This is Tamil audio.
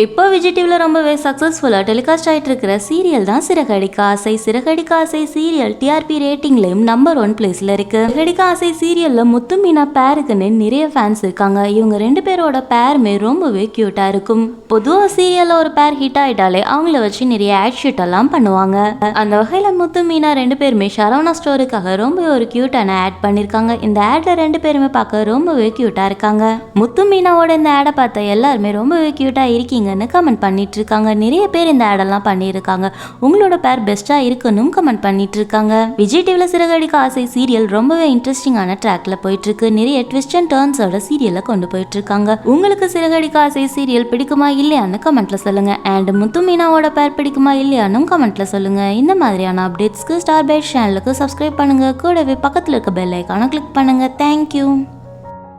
இப்போ விஜய் ரொம்பவே சக்ஸஸ்ஃபுல்லாக டெலிகாஸ்ட் ஆகிட்டு இருக்கிற சீரியல் தான் சிறகடிக்க ஆசை. சிறகடிக்க ஆசை சீரியல் டிஆர்பி ரேட்டிங்லேயும் நம்பர் ஒன் பிளேஸில் இருக்கு. சிறகடிக்க ஆசை சீரியலில் முத்து மீனா பேருக்குன்னு நிறைய ஃபேன்ஸ் இருக்காங்க. இவங்க ரெண்டு பேரோட பேருமே ரொம்பவே க்யூட்டாக இருக்கும். பொதுவாக சீரியலில் ஒரு பேர் ஹிட் ஆகிட்டாலே அவங்கள வச்சு நிறைய ஆட் ஷூட் எல்லாம் பண்ணுவாங்க. அந்த வகையில் முத்து மீனா ரெண்டு பேருமே ஷரவணா ஸ்டோருக்காக ரொம்பவே ஒரு க்யூட்டான ஆட் பண்ணியிருக்காங்க இந்த ஆட்ல ரெண்டு பேருமே பார்க்க ரொம்பவே க்யூட்டாக இருக்காங்க. முத்து மீனாவோட இந்த ஆடை பார்த்த எல்லாருமே ரொம்பவே க்யூட்டாக இருக்கீங்க. இருக்கீங்கன்னு கமெண்ட் பண்ணிட்டு இருக்காங்க நிறைய பேர் இந்த ஆடெல்லாம் பண்ணியிருக்காங்க. உங்களோட பேர் பெஸ்டா இருக்குன்னு கமெண்ட் பண்ணிட்டு இருக்காங்க விஜய் டிவில சிறகடிக்க ஆசை சீரியல் ரொம்பவே இன்ட்ரெஸ்டிங்கான ட்ராக்ல போயிட்டு இருக்கு நிறைய ட்விஸ்ட் அண்ட் டேர்ன்ஸோட சீரியலை கொண்டு போயிட்டு இருக்காங்க உங்களுக்கு சிறகடிக்க ஆசை சீரியல் பிடிக்குமா இல்லையான்னு கமெண்ட்ல சொல்லுங்க. அண்ட் முத்து மீனாவோட பேர் பிடிக்குமா இல்லையானும் கமெண்ட்ல சொல்லுங்க. இந்த மாதிரியான அப்டேட்ஸ்க்கு ஸ்டார் பைட் சேனலுக்கு சப்ஸ்கிரைப் பண்ணுங்க. கூடவே பக்கத்தில் இருக்க பெல் ஐக்கானை கிளிக் பண்ணுங்க. தேங்க்யூ